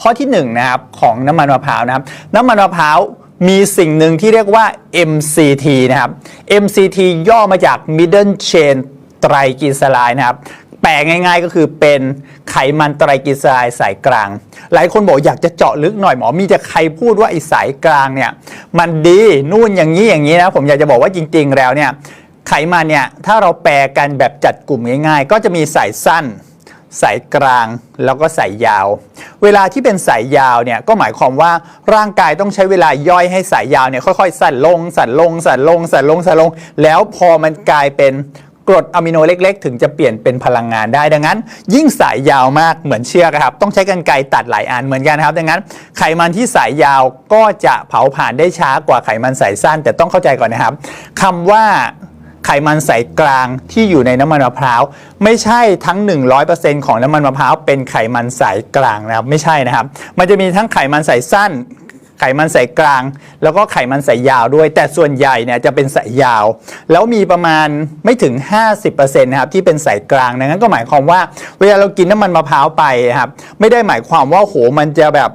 ข้อที่1นงนะครับของน้ำมันมะพร้าวนะครับน้ำมันมะพร้าวมีสิ่งหนึ่งที่เรียกว่า MCT นะครับ MCT ย่อมาจาก Middle Chain ไตรกลีเซอไรด์นะครับแปลง่ายๆก็คือเป็นไขมันไตรกลีเซอไรด์สายกลาง หลายคนบอกอยากจะเจาะลึกหน่อยหมอมีแต่ใครพูดว่าไอ้สายกลางเนี่ยมันดีนู่นอย่างนี้อย่างนี้นะผมอยากจะบอกว่าจริง ๆ แล้วเนี่ยไขมันเนี่ยถ้าเราแปลกันแบบจัดกลุ่มง่าย ๆ ก็จะมีสายสั้น สายกลางแล้วก็สายยาว เวลาที่เป็นสายยาวเนี่ยก็หมายความว่าร่างกายต้องใช้เวลาย่อยให้สายยาวเนี่ยค่อยๆ สั่นลง สั่นลง สั่นลง สั่นลง สั่นลง แล้วพอมันกลายเป็นกรดอะมิโนเล็ก ๆ ถึงจะเปลี่ยนเป็นพลังงานได้ดังนั้น ยิ่งสายยาวมากเหมือนเชือกครับ ต้องใช้กรรไกรตัดหลายอันเหมือนกันครับ ดังนั้น ไขมันที่สายยาวก็จะเผาผ่านได้ช้ากว่าไขมันสายสั้น แต่ต้องเข้าใจก่อนนะครับคำว่า ไขมันสายกลางที่อยู่ในน้ำมันมะพร้าวไม่ใช่ทั้ง 100%ของน้ำมันมะพร้าวเป็นไขมันสายกลางนะครับไม่ใช่นะครับ มันจะมีทั้งไขมันสายสั้น ไขมันสายกลาง แล้วก็ไขมันสายยาวด้วย แต่ส่วนใหญ่เนี่ยจะเป็นสายยาว แล้วมีประมาณไม่ถึง 50%นะครับที่เป็นสายกลางดังนั้นก็หมายความว่า เวลาเรากินน้ำมันมะพร้าวไปครับไม่ได้หมายความว่าโหมันจะแบบ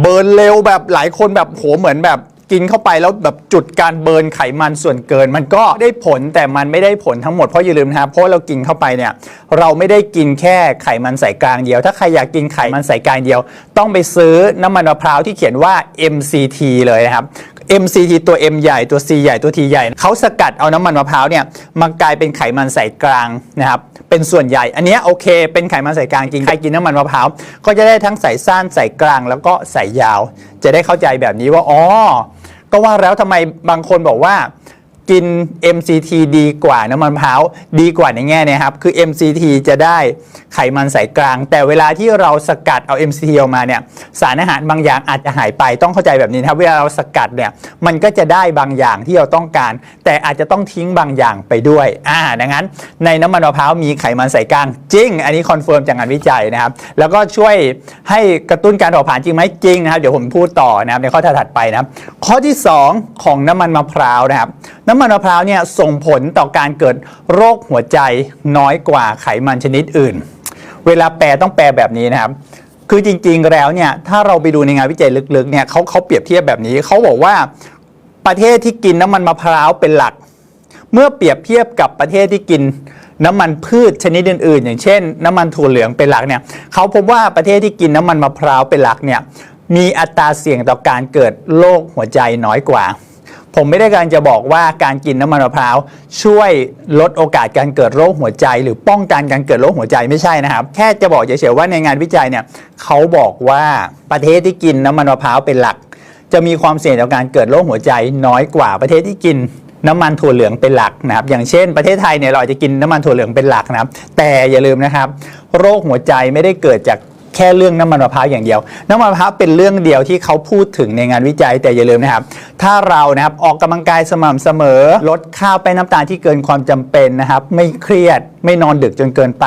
เบิร์นเร็วแบบหลายคนแบบโหเหมือนแบบ กินเข้าไปแล้วแบบจุดการเบิร์นไขมันส่วนเกิน มันก็ได้ผลแต่มันไม่ได้ผลทั้งหมดเพราะอย่าลืมนะครับเพราะเรากินเข้าไปเนี่ยเราไม่ได้กินแค่ไขมันสายกลางเดียว ถ้าใครอยากกินไขมันสายกลางเดียว ต้องไปซื้อน้ำมันมะพร้าวที่เขียนว่า MCT เลยนะครับ MCT ตัว M ใหญ่ตัว C ใหญ่ตัว T ใหญ่เขาสกัดเอาน้ำมันมะพร้าวเนี่ยมากลายเป็นไขมันสายกลางนะครับเป็นส่วนใหญ่ อันนี้โอเคเป็นไขมันสายกลางจริงใครกินน้ำมันมะพร้าวก็จะได้ทั้งสายสั้นสายกลางแล้วก็สายยาว จะได้เข้าใจแบบนี้ว่าอ๋อ ก็ว่าแล้วทำไมบางคนบอกว่า กิน MCT ดีกว่าน้ำมันมะพร้าวดีกว่าในแง่นี้ครับ คือ MCT จะได้ไขมันสายกลาง แต่เวลาที่เราสกัดเอา MCT ออกมาเนี่ยสารอาหารบางอย่างอาจจะหายไปต้องเข้าใจแบบนี้นะครับเวลาเราสกัดเนี่ยมันก็จะได้บางอย่างที่เราต้องการ แต่อาจจะต้องทิ้งบางอย่างไปด้วยอ่าดังนั้น ในน้ำมันมะพร้าวมีไขมันสายกลางจริง อันนี้คอนเฟิร์มจากงานวิจัยนะครับ แล้วก็ช่วยให้กระตุ้นการเผาผลาญจริงไหมจริงนะครับเดี๋ยวผมพูดต่อนะครับในข้อถัดไปนะครับข้อที่ 2 ของน้ำมันมะพร้าวนะครับน้ำ้ำมันมะพร้าวเนี่ยส่งผลต่อการเกิดโรคหัวใจน้อยกว่าไขมันชนิดอื่น เวลาแปลต้องแปลแบบนี้นะครับ คือจริงๆแล้วเนี่ยถ้าเราไปดูในงานวิจัยลึกๆเนี่ยเขาเขาเปรียบเทียบแบบนี้เขาบอกว่าประเทศที่กินน้ำมันมะพร้าวเป็นหลัก เมื่อเปรียบเทียบกับประเทศที่กินน้ำมันพืชชนิดอื่น ๆ อย่างเช่น น้ำมันถั่วเหลืองเป็นหลักเนี่ยเขาพบว่าประเทศที่กินน้ำมันมะพร้าวเป็นหลักเนี่ยมีอัตราเสี่ยงต่อการเกิดโรคหัวใจน้อยกว่า ผมไม่ได้การจะบอกว่าการกินน้ำมันมะพร้าวช่วยลดโอกาสการเกิดโรคหัวใจ หรือป้องกันการเกิดโรคหัวใจไม่ใช่นะครับ แค่จะบอกเฉยๆว่าในงานวิจัยเนี่ยเขาบอกว่าประเทศที่กินน้ำมันมะพร้าวเป็นหลัก จะมีความเสี่ยงต่อการเกิดโรคหัวใจน้อยกว่าประเทศที่กินน้ำมันถั่วเหลืองเป็นหลักนะครับ อย่างเช่นประเทศไทยเนี่ยเราจจะกินน้ำมันถั่วเหลืองเป็นหลักนะครับ แต่อย่าลืมนะครับ โรคหัวใจไม่ได้เกิดจาก แค่เรื่องน้ำมันมะพร้าวอย่างเดียว น้ำมันมะพร้าวเป็นเรื่องเดียวที่เขาพูดถึงในงานวิจัยแต่อย่าลืมนะครับ ถ้าเรานะครับออกกำลังกายสม่ำเสมอ ลดข้าวไปน้ำตาลที่เกินความจำเป็นนะครับ ไม่เครียดไม่นอนดึกจนเกินไป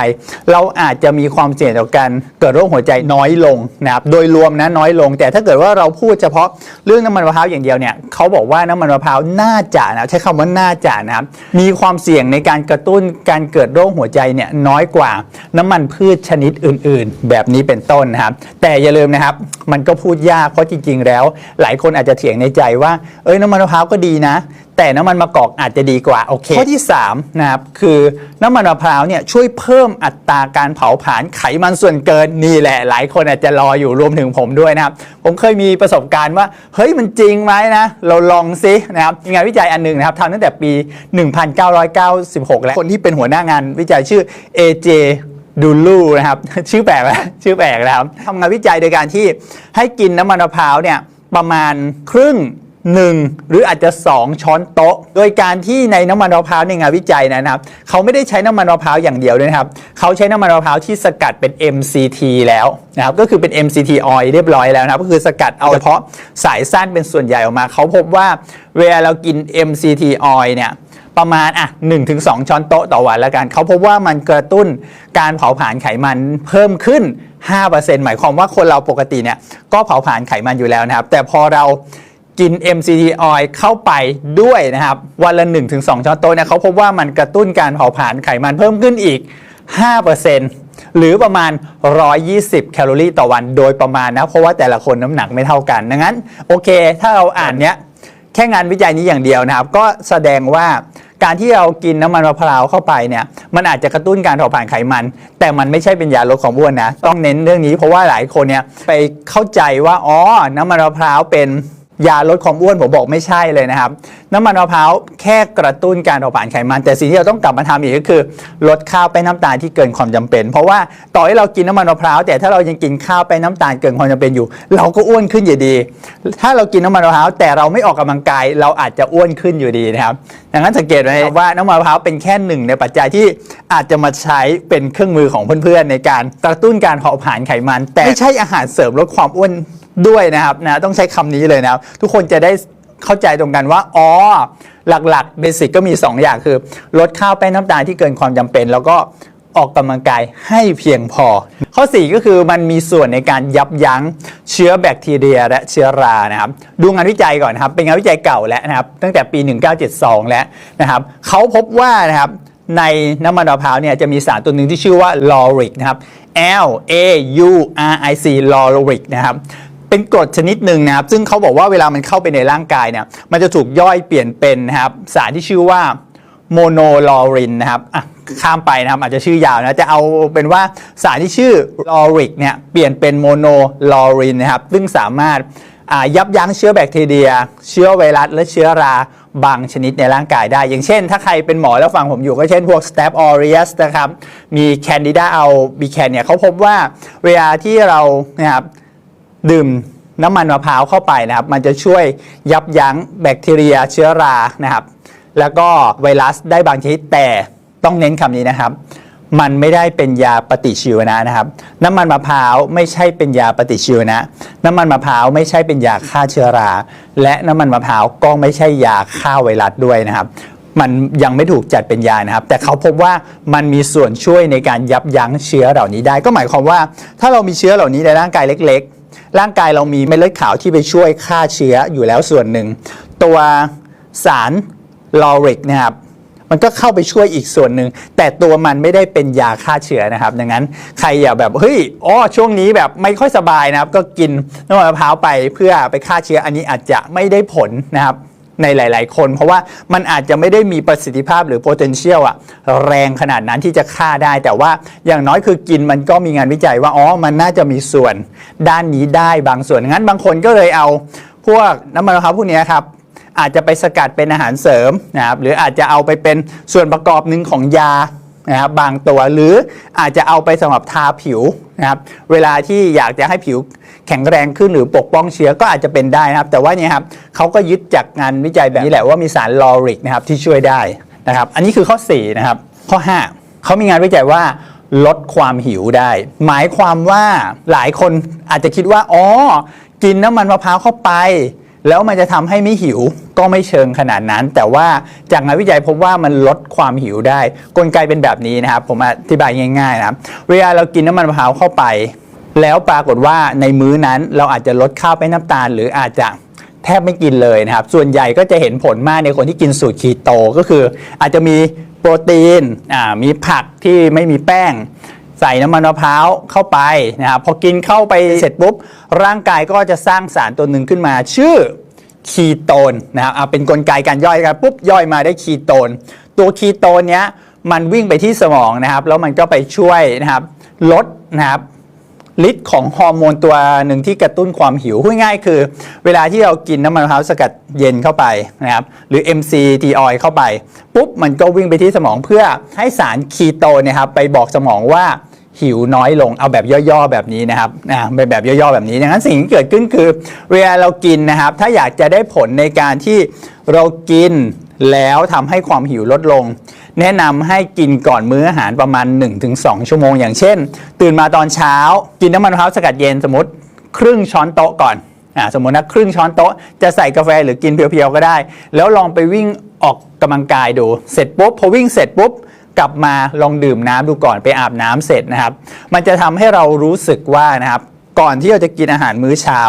เราอาจจะมีความเสี่ยงต่อการเกิดโรคหัวใจน้อยลงนะครับโดยรวมนะน้อยลง แต่ถ้าเกิดว่าเราพูดเฉพาะเรื่องน้ำมันมะพร้าวอย่างเดียวเนี่ยเขาบอกว่าน้ำมันมะพร้าวน่าจะนะใช้คำว่าน่าจะนะครับมีความเสี่ยงในการกระตุ้นการเกิดโรคหัวใจเนี่ยน้อยกว่าน้ำมันพืชชนิดอื่น ๆ แบบนี้เป็นต้นนะครับแต่อย่าลืมนะครับมันก็พูดยากเพราะจริง ๆ แล้ว หลายคนอาจจะเถียงในใจว่า เอ้ยน้ำมันมะพร้าวก็ดีนะ แต่น้ำมันมะกอกอาจจะดีกว่าโอเคข้อที่3นะครับคือน้ำมันมะพร้าวเนี่ยช่วยเพิ่มอัตราการเผาผลาญไขมันส่วนเกินนี่แหละ หลายคนอาจจะรออยู่รวมถึงผมด้วยนะครับผมเคยมีประสบการณ์ว่าเฮ้ยมันจริงไหมนะเราลองซินะครับงานวิจัยอันหนึงนะครับทำตั้งแต่ปี 1996 แล้วคนที่เป็นหัวหน้างานวิจัยชื่อ AJ ดูลูนะครับ ชื่อแปลกไหมชื่อแปลกนะครับทำงานวิจัยโดยการที่ให้กินน้ำมันมะพร้าวเนี่ยประมาณครึ่งหนึ่งหรืออาจจะ 2 ช้อนโต๊ะ โดยการที่ในน้ำมันมะพร้าวในงานวิจัยนะครับเขาไม่ได้ใช้น้ำมันมะพร้าวอย่างเดียวด้วยนะครับเขาใช้น้ำมันมะพร้าวที่สกัดเป็น MCT แล้วนะครับก็คือเป็น MCT oil เรียบร้อยแล้วนะครับก็คือสกัดเอาเฉพาะสายสั้นเป็นส่วนใหญ่ออกมาเขาพบว่าเวลาเรากิน MCT oil เนี่ย ประมาณอะ1-2 ช้อนโต๊ะต่อวันแล้วกัน เขาพบว่ามันกระตุ้นการเผาผลาญไขมันเพิ่มขึ้น 5%หมายความว่าคนเราปกติเนี่ยก็เผาผลาญไขมันอยู่แล้วนะครับ แต่พอเรากิน MCT oil เข้าไปด้วยนะครับ วันละ 1-2 ช้อนโต๊ะเนี่ยเขาพบว่ามันกระตุ้นการเผาผลาญไขมันเพิ่มขึ้นอีก5%อหรือประมาณ 120 แคลอรี่ต่อวันโดยประมาณนะ เพราะว่าแต่ละคนน้ำหนักไม่เท่ากันดังนั้น โอเค ถ้าเราอ่านเนี้ยแค่งานวิจัยนี้อย่างเดียวนะครับ ก็แสดงว่า การที่เรากินน้ำมันมะพร้าวเข้าไปเนี่ยมันอาจจะกระตุ้นการเผาผลาญไขมัน แต่มันไม่ใช่เป็นยาลดความอ้วนนะต้องเน้นเรื่องนี้เพราะว่าหลายคนเนี่ยไปเข้าใจว่าอ๋อน้ำมันมะพร้าวเป็น ยาลดความอ้วนผมบอกไม่ใช่เลยนะครับ น้ำมันมะพร้าวแค่กระตุ้นการเผาผลาญไขมัน แต่สิ่งที่เราต้องกลับมาทำอีกก็คือ ลดข้าวไปน้ำตาลที่เกินความจำเป็น เพราะว่าต่อให้เรากินน้ำมันมะพร้าวแต่ถ้าเรายังกินข้าวไปน้ำตาลเกินความจำเป็นอยู่ เราก็อ้วนขึ้นอยู่ดี ถ้าเรากินน้ำมันมะพร้าวแต่เราไม่ออกกำลังกาย เราอาจจะอ้วนขึ้นอยู่ดีนะครับดังนั้นสังเกตไว้นะครับว่าน้ำมันมะพร้าวเป็นแค่หนึ่งในปัจจัยที่อาจจะมาใช้เป็นเครื่องมือของเพื่อนๆในการกระตุ้นการเผาผลาญไขมัน แต่ไม่ใช่อาหารเสริมลดความอ้วน ด้วยนะครับนะต้องใช้คำนี้เลยนะครับ ทุกคนจะได้เข้าใจตรงกันว่าอ๋อหลักๆเบสิกก็มี 2 อย่างคือ ลดข้าวแป้งน้ำตาลที่เกินความจำเป็น แล้วก็ออกกำลังกายให้เพียงพอ ข้อ 4 ก็คือมันมีส่วนในการยับยั้งเชื้อแบคทีเรียและเชื้อรานะครับดูงานวิจัยก่อนนครับเป็นงานวิจัยเก่าแล้วนะครับตั้งแต่ปี 1972 แล้วนะครับเขาพบว่านะครับในน้ำมันมะพร้าวเนี่ยจะมีสารตัวหนึ่งที่ชื่อว่าลอริกนะครับ L A U R I C ลอริกนะครับ เป็นกรดชนิดหนึ่งนะครับ ซึ่งเขาบอกว่าเวลามันเข้าไปในร่างกายเนี่ย มันจะถูกย่อยเปลี่ยนเป็นนะครับ สารที่ชื่อว่าโมโนลอรินนะครับข้ามไปนะครับอาจจะชื่อยาวนะจะเอาเป็นว่าสารที่ชื่อลอริกเนี่ยเปลี่ยนเป็นโมโนลอรินนะครับ ซึ่งสามารถยับยั้งเชื้อแบคทีเรีย เชื้อไวรัส และเชื้อราบางชนิดในร่างกายได้ อย่างเช่น ถ้าใครเป็นหมอแล้วฟังผมอยู่ก็เช่นพวก Staph aureus นะครับ มี Candida albicans เนี่ยเขาพบว่าเวลาที่เรานะครับ ดื่มน้ำมันมะพร้าวเข้าไปนะครับ มันจะช่วยยับยั้งแบคทีเรียเชื้อรานะครับ แล้วก็ไวรัสได้บางชนิดแต่ต้องเน้นคำนี้นะครับ มันไม่ได้เป็นยาปฏิชีวนะนะครับ น้ำมันมะพร้าวไม่ใช่เป็นยาปฏิชีวนะ น้ำมันมะพร้าวไม่ใช่เป็นยาฆ่าเชื้อรา และน้ำมันมะพร้าวก็ไม่ใช่ยาฆ่าไวรัสด้วยนะครับมันยังไม่ถูกจัดเป็นยานะครับ แต่เขาพบว่ามันมีส่วนช่วยในการยับยั้งเชื้อเหล่านี้ได้ ก็หมายความว่า ถ้าเรามีเชื้อเหล่านี้ในร่างกายเล็ก ๆ ร่างกายเรามีเม็ดเลือดขาวที่ไปช่วยฆ่าเชื้ออยู่แล้วส่วนหนึ่ง ตัวสารลอริกนะครับมันก็เข้าไปช่วยอีกส่วนหนึ่ง แต่ตัวมันไม่ได้เป็นยาฆ่าเชื้อนะครับ ดังนั้นใครอย่าแบบเฮ้ยอ๋อช่วงนี้แบบไม่ค่อยสบายนะครับ ก็กินน้ำมันมะพร้าวไปเพื่อไปฆ่าเชื้ออันนี้อาจจะไม่ได้ผลนะครับ ในหลาย ๆ คน เพราะว่ามันอาจจะไม่ได้มีประสิทธิภาพหรือ potential อะแรงขนาดนั้นที่จะฆ่าได้ แต่ว่าอย่างน้อยคือกินมันก็มีงานวิจัยว่าอ๋อมันน่าจะมีส่วนด้านนี้ได้บางส่วนงั้นบางคนก็เลยเอาพวกน้ำมันมะพร้าวพวกนี้ครับอาจจะไปสกัดเป็นอาหารเสริมนะครับหรืออาจจะเอาไปเป็นส่วนประกอบหนึ่งของยานะครับบางตัวหรืออาจจะเอาไปสำหรับทาผิวนะครับเวลาที่อยากจะให้ผิว แข็งแรงขึ้นหรือปกป้องเชื้อก็อาจจะเป็นได้นะครับ แต่ว่าเนี่ยครับเขาก็ยึดจากงานวิจัยแบบนี้แหละว่ามีสารลอริกนะครับที่ช่วยได้นะครับ อันนี้คือข้อ 4 นะครับ ข้อ 5 เขามีงานวิจัยว่าลดความหิวได้ หมายความว่าหลายคนอาจจะคิดว่าอ๋อกินน้ำมันมะพร้าวเข้าไป แล้วมันจะทำให้ไม่หิวก็ไม่เชิงขนาดนั้น แต่ว่าจากงานวิจัยพบว่ามันลดความหิวได้ กลไกเป็นแบบนี้นะครับ ผมอธิบายง่ายๆนะครับเวลาเรากินน้ำมันมะพร้าวเข้าไป แล้วปรากฏว่าในมื้อนั้นเราอาจจะลดข้าวไปน้ำตาล หรืออาจจะแทบไม่กินเลยนะครับ ส่วนใหญ่ก็จะเห็นผลมากในคนที่กินสูตรคีโตก็คือ อาจจะมีโปรตีนอ่ามีผักที่ไม่มีแป้ง ใส่น้ำมันมะพร้าวเข้าไปนะครับพอกินเข้าไปเสร็จปุ๊บ ร่างกายก็จะสร้างสารตัวหนึ่งขึ้นมา ชื่อคีโตนนะครับเอาเป็นนกลไกการย่อยกันปุ๊บย่อยมาได้คีโตน ตัวคีโตนเนี้ยมันวิ่งไปที่สมองนะครับ แล้วมันก็ไปช่วยนะครับลดนะครับ ฤทธิ์ของฮอร์โมนตัวหนึ่งที่กระตุ้นความหิวพูดง่ายคือ เวลาที่เรากินน้ำมันมะพร้าวสกัดเย็นเข้าไปนะครับหรือ MCT oil เข้าไป ปุ๊บมันก็วิ่งไปที่สมองเพื่อให้สารคีโตนเนยครับไปบอกสมองว่าหิวน้อยลงเอาแบบย่อๆแบบนี้นะครับอ่าเป็นแบบย่อๆแบบนี้ดังนั้นสิ่งที่เกิดขึ้นคือ เวลาเรากินนะครับ ถ้าอยากจะได้ผลในการที่เรากินแล้วทำให้ความหิวลดลง แนะนำให้กินก่อนมื้ออาหารประมาณ 1-2 ชั่วโมง อย่างเช่น ตื่นมาตอนเช้า กินน้ำมันมะพร้าวสกัดเย็นสมมติครึ่งช้อนโต๊ะก่อนอ่าสมมตินะครึ่งช้อนโต๊ะจะใส่กาแฟหรือกินเพียวๆก็ได้ แล้วลองไปวิ่งออกกำลังกายดู เสร็จปุ๊บพอวิ่งเสร็จปุ๊บกลับมาลองดื่มน้ำดูก่อนไปอาบน้ำเสร็จนะครับ มันจะทำให้เรารู้สึกว่านะครับก่อนที่เราจะกินอาหารมื้อเช้า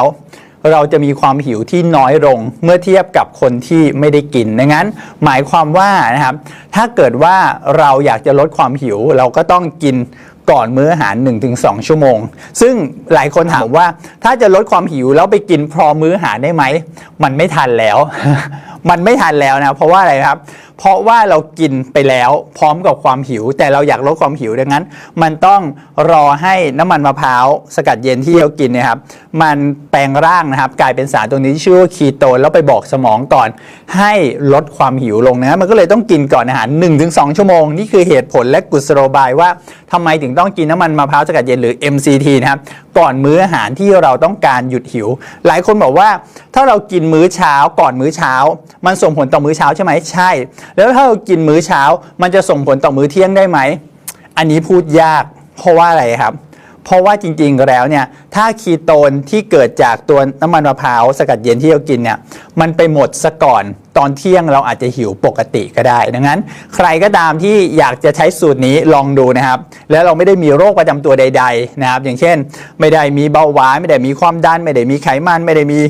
เราจะมีความหิวที่น้อยลงเมื่อเทียบกับคนที่ไม่ได้กินดังนั้น หมายความว่านะครับถ้าเกิดว่าเราอยากจะลดความหิว เราก็ต้องกินก่อนมื้ออาหาร 1-2 ชั่วโมง ซึ่งหลายคนถามว่าถ้าจะลดความหิวแล้วไปกินพร้อมมื้ออาหารได้ไหม มันไม่ทันแล้ว มันไม่ทันแล้วนะ เพราะว่าอะไรครับ เพราะว่าเรากินไปแล้วพร้อมกับความหิว แต่เราอยากลดความหิวดังนั้น มันต้องรอให้น้ำมันมะพร้าวสกัดเย็นที่เรากินเนยครับ มันแปลงร่างนะครับ กลายเป็นสารตัวนี้ที่ชื่อว่าคีโตนแล้วไปบอกสมองก่อน ให้ลดความหิวลงนะมันก็เลยต้องกินก่อนอาหาร 1-2 ชั่วโมง นี่คือเหตุผลและกุศโลบายว่าทำไมถึงต้องกินน้ำมันมะพร้าวสกัดเย็นหรือ MCT นะครับก่อนมื้ออาหารที่เราต้องการหยุดหิว หลายคนบอกว่า ถ้าเรากินมื้อเช้าก่อนมื้อเช้า มันส่งผลต่อมื้อเช้าใช่ไหมใช่ แล้วถ้าเรากินมื้อเช้า มันจะส่งผลต่อมื้อเที่ยงได้ไหมอันนี้พูดยาก เพราะว่าอะไรครับ เพราะว่าจริงๆแล้วเนี่ยถ้าคีโตนที่เกิดจากตัวน้ำมันมะพร้าวสกัดเย็นที่เรากินเนี่ยมันไปหมดซะก่อนตอนเที่ยงเราอาจจะหิวปกติก็ได้ ดังนั้น ใครก็ตามที่อยากจะใช้สูตรนี้ลองดูนะครับ แล้วเราไม่ได้มีโรคประจำตัวใด ๆนะครับ อย่างเช่น ไม่ได้มีเบาหวานไม่ได้มีความดัน ไม่ได้มีไขมัน ไม่ได้มี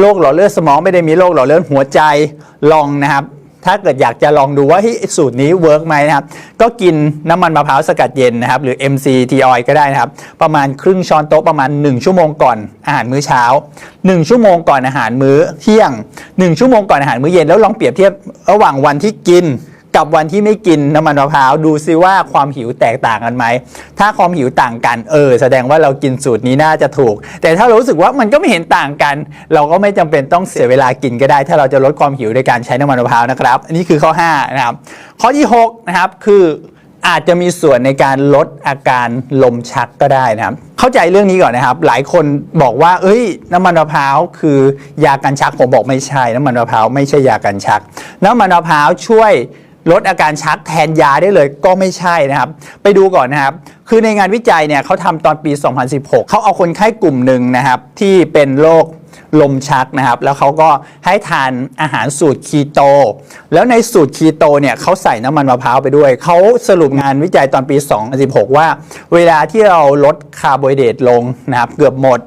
โรคหลอดเลือดสมอง ไม่ได้มีโรคหลอดเลือดหัวใจลองนะครับ ถ้าเกิดอยากจะลองดูว่าสูตรนี้เวิร์กไหมนะครับ ก็กินน้ำมันมะพร้าวสกัดเย็นนะครับ หรือ MCT oil ก็ได้นะครับ ประมาณครึ่งช้อนโต๊ะประมาณ 1 ชั่วโมงก่อนอาหารมื้อเช้า 1 ชั่วโมงก่อนอาหารมื้อเที่ยง 1 ชั่วโมงก่อนอาหารมื้อเย็นแล้วลองเปรียบเทียบระหว่างวันที่กิน กับวันที่ไม่กินน้ำมันมะพร้าวดูซิว่าความหิวแตกต่างกันไหม ถ้าความหิวต่างกันเออ แสดงว่าเรากินสูตรนี้น่าจะถูก แต่ถ้าเรารู้สึกว่ามันก็ไม่เห็นต่างกัน เราก็ไม่จำเป็นต้องเสียเวลากินก็ได้ ถ้าเราจะลดความหิวในการใช้น้ำมันมะพร้าวนะครับ อันนี้คือข้อ5นะครับข้อที่6นะครับคืออาจจะมีส่วนในการลดอาการลมชักก็ได้นะครับ เข้าใจเรื่องนี้ก่อนนะครับ หลายคนบอกว่า เอ้ย น้ำมันมะพร้าวคือยากันชักผมบอกไม่ใช่ น้ำมันมะพร้าวไม่ใช่ยากันชัก น้ำมันมะพร้าวช่วย ลดอาการชักแทนยาได้เลยก็ไม่ใช่นะครับ ไปดูก่อนนะครับ คือในงานวิจัยเนี่ยเขาทำตอนปี 2016 เขาเอาคนไข้กลุ่มหนึ่งนะครับ ที่เป็นโรคลมชักนะครับ แล้วเขาก็ให้ทานอาหารสูตรคีโต แล้วในสูตรคีโตเนี่ยเขาใส่น้ำมันมะพร้าวไปด้วย เขาสรุปงานวิจัยตอนปี 2016 ว่า เวลาที่เราลดคาร์โบไฮเดรตลงนะครับเกือบหมด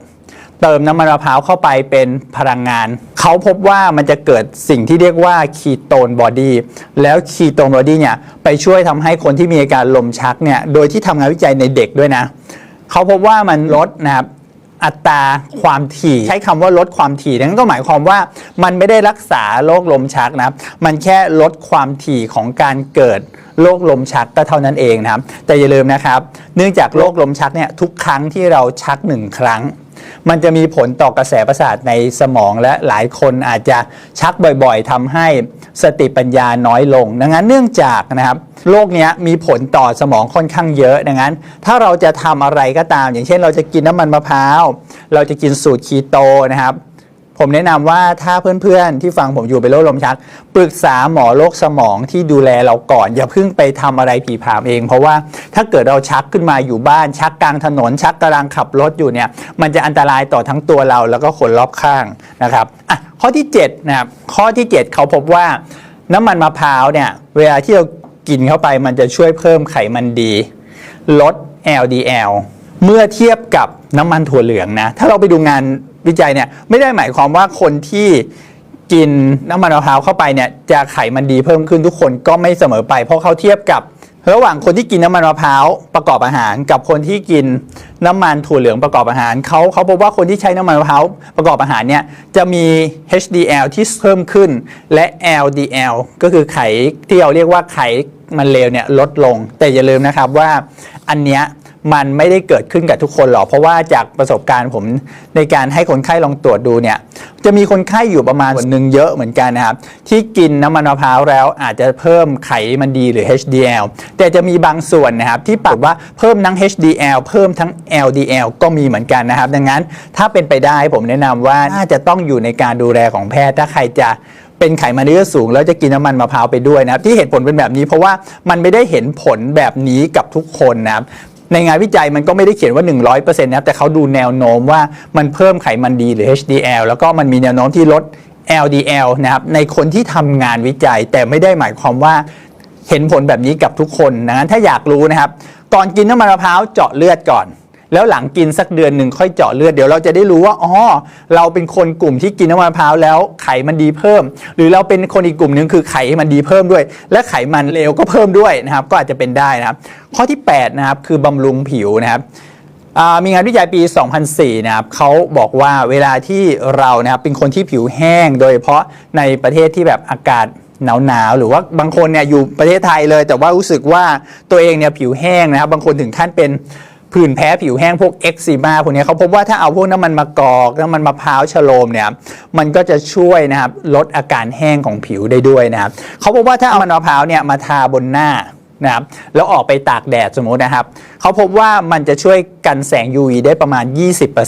เติมน้ำมันมะพร้าวเข้าไปเป็นพลังงาน เขาพบว่ามันจะเกิดสิ่งที่เรียกว่าคีโตนบอดี้แล้วคีโตนบอดี้เนี่ยไปช่วยทำให้คนที่มีอาการลมชักเนี่ยโดยที่ทำงานวิจัยในเด็กด้วยนะ เขาพบว่ามันลดนะครับอัตราความถี่ใช้คำว่าลดความถี่นั่นก็หมายความว่ามันไม่ได้รักษาโรคลมชักนะครับ มันแค่ลดความถี่ของการเกิดโรคลมชักก็เท่านั้นเองนะครับ แต่อย่าลืมนะครับ เนื่องจากโรคลมชักเนี่ยทุกครั้งที่เราชักหนึ่งครั้ง มันจะมีผลต่อกระแสประสาทในสมองและหลายคนอาจจะชักบ่อยๆทำให้สติปัญญาน้อยลง ดังนั้นเนื่องจากนะครับโรคนี้มีผลต่อสมองค่อนข้างเยอะดังนั้น ถ้าเราจะทำอะไรก็ตาม อย่างเช่น เราจะกินน้ำมันมะพร้าว เราจะกินสูตรคีโตนะครับ ผมแนะนำว่าถ้าเพื่อนๆ ที่ฟังผมอยู่เป็นโรคลมชัก ปรึกษาหมอโรคสมองที่ดูแลเราก่อน อย่าเพิ่งไปทำอะไรผีผามเอง เพราะว่าถ้าเกิดเราชักขึ้นมาอยู่บ้านชักกลางถนนชักกำลังขับรถอยู่เนี่ยมันจะอันตรายต่อทั้งตัวเราแล้วก็คนรอบข้างนะครับอะข้อที่7นะครับข้อที่ 7 เขาพบว่าน้ำมันมะพร้าวเนี่ยเวลาที่เรากินเข้าไปมันจะช่วยเพิ่มไขมันดี ลด LDL เมื่อเทียบกับน้ำมันถั่วเหลืองนะ ถ้าเราไปดูงาน วิจัยเนี่ยไม่ได้หมายความว่าคนที่กินน้ำมันมะพร้าวเข้าไปเนี่ยจะไขมันดีเพิ่มขึ้นทุกคนก็ไม่เสมอไป เพราะเขาเทียบกับระหว่างคนที่กินน้ำมันมะพร้าวประกอบอาหาร กับคนที่กินน้ำมันถั่วเหลืองประกอบอาหารเขาเขาพบว่าคนที่ใช้น้ำมันมะพร้าวประกอบอาหารเนี่ยจะมี HDL ที่เพิ่มขึ้นและ LDL ก็คือไขที่เราเรียกว่าไขมันเลวเนี่ยลดลง แต่อย่าลืมนะครับว่าอันเนี้ย มันไม่ได้เกิดขึ้นกับทุกคนหรอก เพราะว่าจากประสบการณ์ผมในการให้คนไข้ลองตรวจดูเนี่ย จะมีคนไข้อยู่ประมาณส่วนหนึ่งเยอะเหมือนกันนะครับ ที่กินน้ำมันมะพร้าวแล้วอาจจะเพิ่มไขมันดีหรือ HDL แต่จะมีบางส่วนนะครับที่ปรากฏว่าเพิ่มทั้ง HDL เพิ่มทั้ง LDL ก็มีเหมือนกันนะครับ ดังนั้นถ้าเป็นไปได้ผมแนะนำว่าน่าจะต้องอยู่ในการดูแลของแพทย์ถ้าใครจะเป็นไขมันในเลือดสูงแล้วจะกินน้ำมันมะพร้าวไปด้วยนะครับ ที่เหตุผลเป็นแบบนี้เพราะว่ามันไม่ได้เห็นผลแบบนี้กับทุกคนนะครับ ในงานวิจัยมันก็ไม่ได้เขียนว่า 100%นะครับแต่เขาดูแนวโน้มว่ามันเพิ่มไขมันดีหรือ HDL แล้วก็มันมีแนวโน้มที่ลด LDL นะครับในคนที่ทำงานวิจัย แต่ไม่ได้หมายความว่าเห็นผลแบบนี้กับทุกคนดังนั้นถ้าอยากรู้นะครับ ก่อนกินน้ำมันมะพร้าวเจาะเลือดก่อน แล้วหลังกินสักเดือนหนึ่งค่อยเจาะเลือดเดี๋ยวเราจะได้รู้ว่าอ๋อเราเป็นคนกลุ่มที่กินน้ำมันมะพร้าวแล้วไขมันดีเพิ่ม หรือเราเป็นคนอีกกลุ่มหนึ่งคือไขมันดีเพิ่มด้วย และไขมันเลวก็เพิ่มด้วยนะครับ ก็อาจจะเป็นได้นะครับ ข้อที่8นะครับคือบำรุงผิวนะครับมีงานวิจัยปี 2004 นะครับเขาบอกว่าเวลาที่เรานะครับเป็นคนที่ผิวแห้ง โดยเฉพาะในประเทศที่แบบอากาศหนาวๆ หรือว่าบางคนเนี่ยอยู่ประเทศไทยเลย แต่ว่ารู้สึกว่าตัวเองเนี่ยผิวแห้งนะครับ บางคนถึงขั้นเป็น ผื่นแพ้ผิวแห้งพวกเอ็กซิมาพวกนี้เขาพบว่าถ้าเอาพวกน้ำมันมะกอกน้ำมันมะพร้าวชะโลมเนี่ยมันก็จะช่วยนะครับลดอาการแห้งของผิวได้ด้วยนะครับเขาพบว่าถ้าเอามันมะพร้าวเนี่ยมาทาบนหน้านะครับแล้วออกไปตากแดดสมมตินะครับเขาพบว่ามันจะช่วยกันแสง UV ได้ประมาณ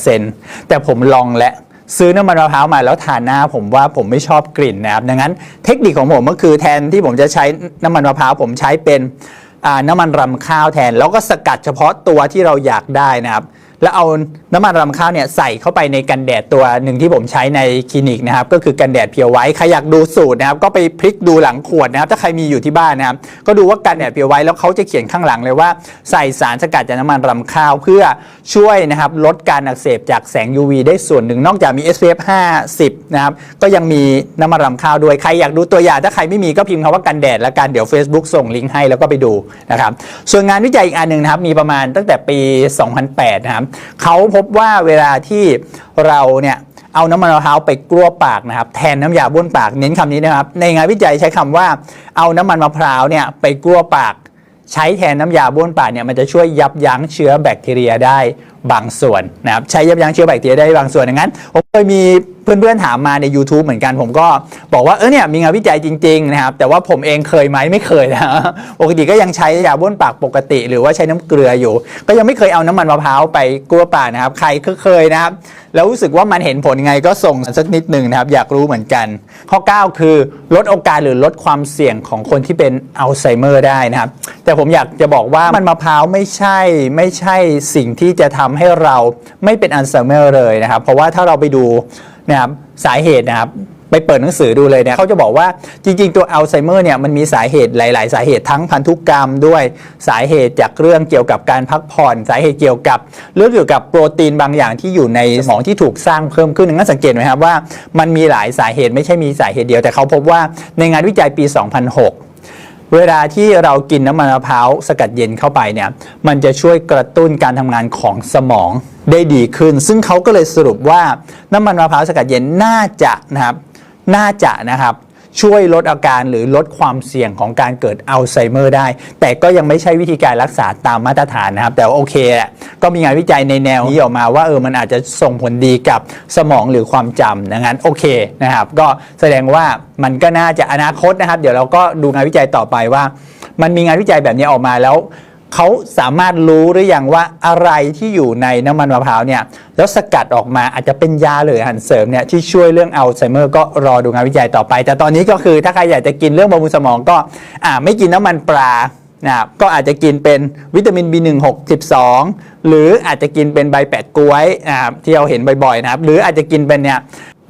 20%แต่ผมลองและซื้อน้ำมันมะพร้าวมาแล้วทาหน้าผมว่าผมไม่ชอบกลิ่นนะครับดังนั้นเทคนิคของผมก็คือแทนที่ผมจะใช้น้ำมันมะพร้าวผมใช้เป็น น้ำมันรำข้าวแทน แล้วก็สกัดเฉพาะตัวที่เราอยากได้นะครับ แล้วเอาน้ำมันรำข้าวเนี่ยใส่เข้าไปในกันแดดตัวหนึ่งที่ผมใช้ในคลินิกนะครับก็คือกันแดดเพียวไว้ใครอยากดูสูตรนะครับก็ไปพลิกดูหลังขวดนะครับถ้าใครมีอยู่ที่บ้านนะครับก็ดูว่ากันแดดเพียวไว้แล้วเขาจะเขียนข้างหลังเลยว่าใส่สารสกัดจากน้ำมันรำข้าวเพื่อช่วยนะครับลดการอักเสบจากแสง UV ได้ส่วนหนึ่งนอกจากมี SPF 50นะครับก็ยังมีน้ำมันรำข้าวด้วยใครอยากดูตัวอย่างถ้าใครไม่มีก็พิมพ์คำว่ากันแดดแล้วกันเดี๋ยว Facebook ส่งลิงก์ให้แล้วก็ไปดูนะครับส่วนงานวิจัยอีกอันหนึ่งนะครับมีประมาณตั้งแต่ปี 2008 นะครับเขาพบว่าเวลาที่เราเนี่ยเอาน้ำมันมะพร้าวไปกลัวปากนะครับแทนน้ำยาบ้วนปากเน้นคำนี้นะครับ ในงานวิจัยใช้คำว่าเอาน้ำมันมะพร้าวเนี่ยไปกลัวปากใช้แทนน้ำยาบ้วนปากเนี่ยมันจะช่วยยับยั้งเชื้อแบคทีเรียได้บางส่วนนะครับใช้ยับยั้งเชื้อแบคทีเรียได้บางส่วนดังนั้น ผมเคยมีเพื่อนๆถามมาใน YouTube เหมือนกันผมก็บอกว่าเออเนี่ยมีงานวิจัยจริงๆนะครับแต่ว่าผมเองเคยไหมไม่เคยนะปกติก็ยังใช้ยาบ้วนปากปกติ หรือว่าใช้น้ำเกลืออยู่ ก็ยังไม่เคยเอาน้ำมันมะพร้าวไปกลัวปากนะครับ ใครเคยนะครับ แล้วรู้สึกว่ามันเห็นผลยังไงก็ส่งสักนิดหนึ่งนะครับ อยากรู้เหมือนกัน ข้อ 9 คือลดโอกาสหรือลดความเสี่ยงของคนที่เป็นอัลไซเมอร์ได้นะครับ แต่ผมอยากจะบอกว่ามันมะพร้าวไม่ใช่ไม่ใช่สิ่งที่จะทำให้เราไม่เป็นอัลไซเมอร์เลยนะครับ เพราะว่าถ้าเราไปดู นะครับสาเหตุนะครับไปเปิดหนังสือดูเลยเนี่ยเขาจะบอกว่าจริง ๆ ตัวอัลไซเมอร์เนี่ยมันมีสาเหตุหลาย ๆ สาเหตุทั้งพันธุกรรมด้วยสาเหตุจากเรื่องเกี่ยวกับการพักผ่อน สาเหตุเกี่ยวกับ เรื่องเกี่ยวกับโปรตีนบางอย่างที่อยู่ในสมองที่ถูกสร้างเพิ่มขึ้นงั้นสังเกตไหมครับว่ามันมีหลายสาเหตุไม่ใช่มีสาเหตุเดียวแต่เขาพบว่าในงานวิจัยปี 2006 เวลาที่เรากินน้ำมันมะพร้าวสกัดเย็นเข้าไปเนี่ยมันจะช่วยกระตุ้นการทำงานของสมองได้ดีขึ้น ซึ่งเขาก็เลยสรุปว่าน้ำมันมะพร้าวสกัดเย็นน่าจะนะครับน่าจะนะครับ ช่วยลดอาการหรือลดความเสี่ยงของการเกิดอัลไซเมอร์ได้ แต่ก็ยังไม่ใช่วิธีการรักษาตามมาตรฐานนะครับ แต่ว่าโอเคแหละก็มีงานวิจัยในแนวนี้ออกมาว่าเออมันอาจจะส่งผลดีกับสมองหรือความจำดังนั้นโอเคนะครับ ก็แสดงว่ามันก็น่าจะอนาคตนะครับ เดี๋ยวเราก็ดูงานวิจัยต่อไปว่า มันมีงานวิจัยแบบนี้ออกมาแล้ว เขาสามารถรู้หรือยังว่าอะไรที่อยู่ในน้ำมันมะพร้าวเนี่ยแล้วสกัดออกมาอาจจะเป็นยาหรืออาหารเสริมเนี่ยที่ช่วยเรื่องอัลไซเมอร์ก็รอดูงานวิจัยต่อไป แต่ตอนนี้ก็คือถ้าใครอยากจะกินเรื่องบำรุงสมองก็อ่าไม่กินน้ำมันปลานะครับก็อาจจะกินเป็นวิตามิน B1 6 12 หรืออาจจะกินเป็นใบแปดกล้วยนะครับที่เราเห็นบ่อยๆนะครับ หรืออาจจะกินเป็นเนี่ย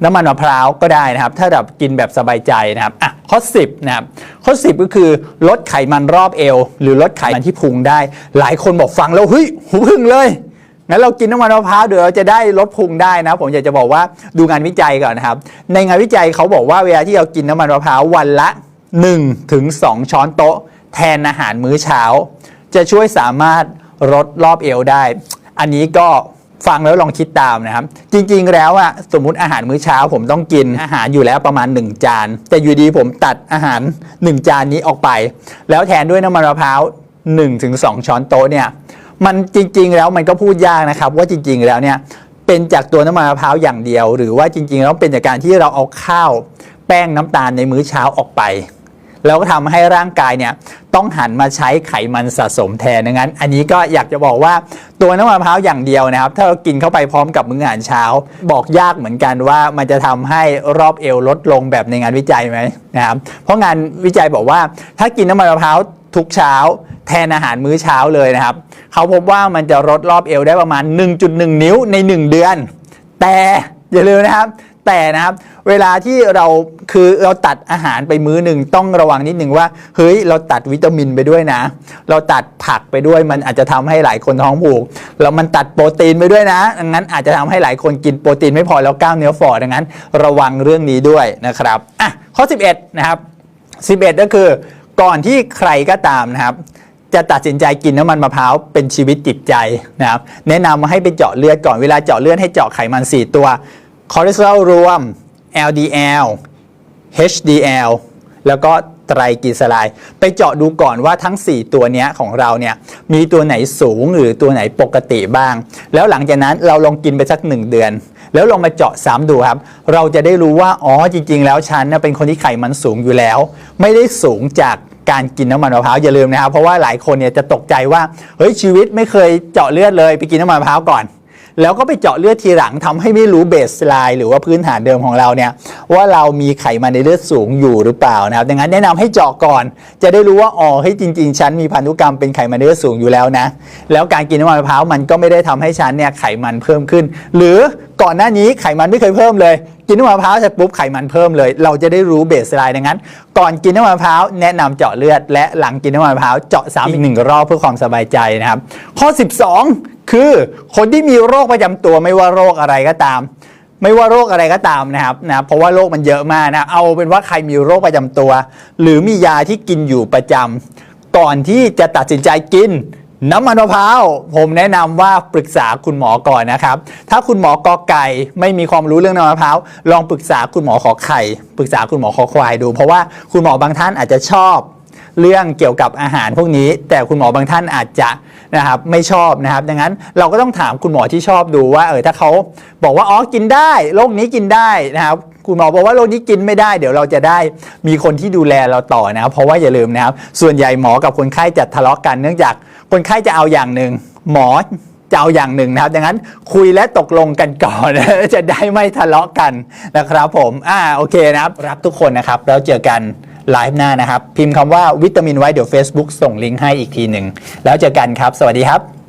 น้ำมันมะพร้าวก็ได้นะครับ ถ้าแบบกินแบบสบายใจนะครับอะข้อ 10นะครับข้อ 10 ก็คือลดไขมันรอบเอว หรือลดไขมันที่พุงได้ หลายคนบอกฟังแล้วเฮ้ยหูพึ่งเลยงั้นเรากินน้ำมันมะพร้าวเดี๋ยวเราจะได้ลดพุงได้นะ ผมอยากจะบอกว่าดูงานวิจัยก่อนนะครับ ในงานวิจัยเขาบอกว่าเวลาที่เรากินน้ำมันมะพร้าววันละ1ถึง2ช้อนโต๊ะ แทนอาหารมื้อเช้า จะช่วยสามารถลดรอบเอวได้ อันนี้ก็ ฟังแล้วลองคิดตามนะครับ จริง ๆ แล้วอะสมมุติอาหารมื้อเช้าผมต้องกินอาหารอยู่แล้วประมาณ 1 จาน แต่อยู่ดีผมตัดอาหาร 1 จานนี้ออกไป แล้วแทนด้วยน้ำมันมะพร้าว1-2 ช้อนโต๊ะเนี่ยมันจริง ๆ แล้วมันก็พูดยากนะครับ ว่าจริง ๆ แล้วเนี่ยเป็นจากตัวน้ำมันมะพร้าวอย่างเดียว หรือว่าจริง ๆ แล้วเป็นจากการที่เราเอาข้าว แป้งน้ำตาลในมื้อเช้าออกไป แล้วก็ทำให้ร่างกายเนี่ยต้องหันมาใช้ไขมันสะสมแทนดังนั้น อันนี้ก็อยากจะบอกว่าตัวน้ำมันมะพร้าวอย่างเดียวนะครับ ถ้าเรากินเข้าไปพร้อมกับมื้ออาหารเช้า บอกยากเหมือนกันว่ามันจะทำให้รอบเอวลดลงแบบในงานวิจัยไหมนะครับเพราะงานวิจัยบอกว่าถ้ากินน้ำมันมะพร้าวทุกเช้าแทนอาหารมื้อเช้าเลยนะครับ เขาพบว่ามันจะลดรอบเอวได้ประมาณ 1.1 นิ้วใน 1 เดือน แต่อย่าลืมนะครับ แต่นะครับเวลาที่เราคือเราตัดอาหารไปมื้อหนึ่งต้องระวังนิดหนึ่งว่าเฮ้ยเราตัดวิตามินไปด้วยนะ เราตัดผักไปด้วยมันอาจจะทำให้หลายคนท้องผูกแล้วมันตัดโปรตีนไปด้วยนะดังนั้นอาจจะทำให้หลายคนกินโปรตีนไม่พอแล้วกล้ามเนื้อฝ่อดังนั้น ระวังเรื่องนี้ด้วยนะครับอะข้อ 11 นะครับ 11 ก็คือก่อนที่ใครก็ตามนะครับจะตัดสินใจกินน้ำมันมะพร้าวเป็นชีวิตจิตใจนะครับแนะนำให้ไปเจาะเลือดก่อนเวลาเจาะเลือดให้เจาะไขมัน 4 ตัว คอเลสเตอรอลรวม LDL HDL แล้วก็ไตรกลีเซอไรด์ไปเจาะดูก่อนว่าทั้ง 4 ตัวเนี้ยของเราเนี่ยมีตัวไหนสูงหรือตัวไหนปกติบ้าง แล้วหลังจากนั้นเราลองกินไปสัก 1 เดือน แล้วลองมาเจาะซ้ำดูครับ เราจะได้รู้ว่าอ๋อจริง ๆ แล้วฉันเป็นคนที่ไขมันสูงอยู่แล้ว ไม่ได้สูงจากการกินน้ำมันมะพร้าวอย่าลืมนะครับเพราะว่าหลายคนเนี่ยจะตกใจว่าเฮ้ยชีวิตไม่เคยเจาะเลือดเลยไปกินน้ำมันมะพร้าวก่อน แล้วก็ไปเจาะเลือดทีหลังทำให้ไม่รู้เบสไลน์หรือว่าพื้นฐานเดิมของเราเนี่ยว่าเรามีไขมันในเลือดสูงอยู่หรือเปล่านะครับดังนั้นแนะนำให้เจาะก่อน จะได้รู้ว่าอ๋อเฮ้ยจริงๆฉันมีพันธุกรรมเป็นไขมันในเลือดสูงอยู่แล้วนะ แล้วการกินน้ำมันมะพร้าวมันก็ไม่ได้ทำให้ฉันเนี่ยไขมันเพิ่มขึ้น หรือก่อนหน้านี้ไขมันไม่เคยเพิ่มเลย กินน้ำมันมะพร้าวเสร็จปุ๊บไขมันเพิ่มเลย เราจะได้รู้เบสไลน์ดังนั้น ก่อนกินน้ำมันมะพร้าวแนะนำเจาะเลือด และหลังกินน้ำมันมะพร้าวเจาะซ้ำอีกหนึ่งรอบเพื่อความสบายใจนะครับ ข้อ 12 คือคนที่มีโรคประจำตัวไม่ว่าโรคอะไรก็ตาม ไม่ว่าโรคอะไรก็ตามนะครับนะเพราะว่าโรคมันเยอะมากนะเอาเป็นว่าใครมีโรคประจำตัว หรือมียาที่กินอยู่ประจำก่อนที่จะตัดสินใจกินน้ำมันมะพร้าวผมแนะนำว่าปรึกษาคุณหมอก่อนนะครับ ถ้าคุณหมอกอไก่ไม่มีความรู้เรื่องน้ำมันมะพร้าวลองปรึกษาคุณหมอขอไข่ ปรึกษาคุณหมอขอควายดู เพราะว่าคุณหมอบางท่านอาจจะชอบ เรื่องเกี่ยวกับอาหารพวกนี้ แต่คุณหมอบางท่านอาจจะนะครับไม่ชอบนะครับดังนั้นเราก็ต้องถามคุณหมอที่ชอบดูว่าเออถ้าเขาบอกว่าอ๋อกินได้โรคนี้กินได้นะครับคุณหมอบอกว่าโรคนี้กินไม่ได้ เดี๋ยวเราจะได้มีคนที่ดูแลเราต่อนะครับเพราะว่าอย่าลืมนะครับ ส่วนใหญ่หมอกับคนไข้จะทะเลาะกันเนื่องจากคนไข้จะเอาอย่างหนึ่งหมอจะเอาอย่างหนึ่งนะครับ ดังนั้นคุยและตกลงกันก่อนจะได้ไม่ทะเลาะกันนะครับผมอ่าโอเคนะครับ รักทุกคนนะครับแล้วเจอกัน ไลฟ์หน้านะครับ พิมพ์คำว่าวิตามินไว้เดี๋ยว Facebook ส่งลิงก์ให้อีกทีหนึ่งแล้วเจอกันครับ สวัสดีครับ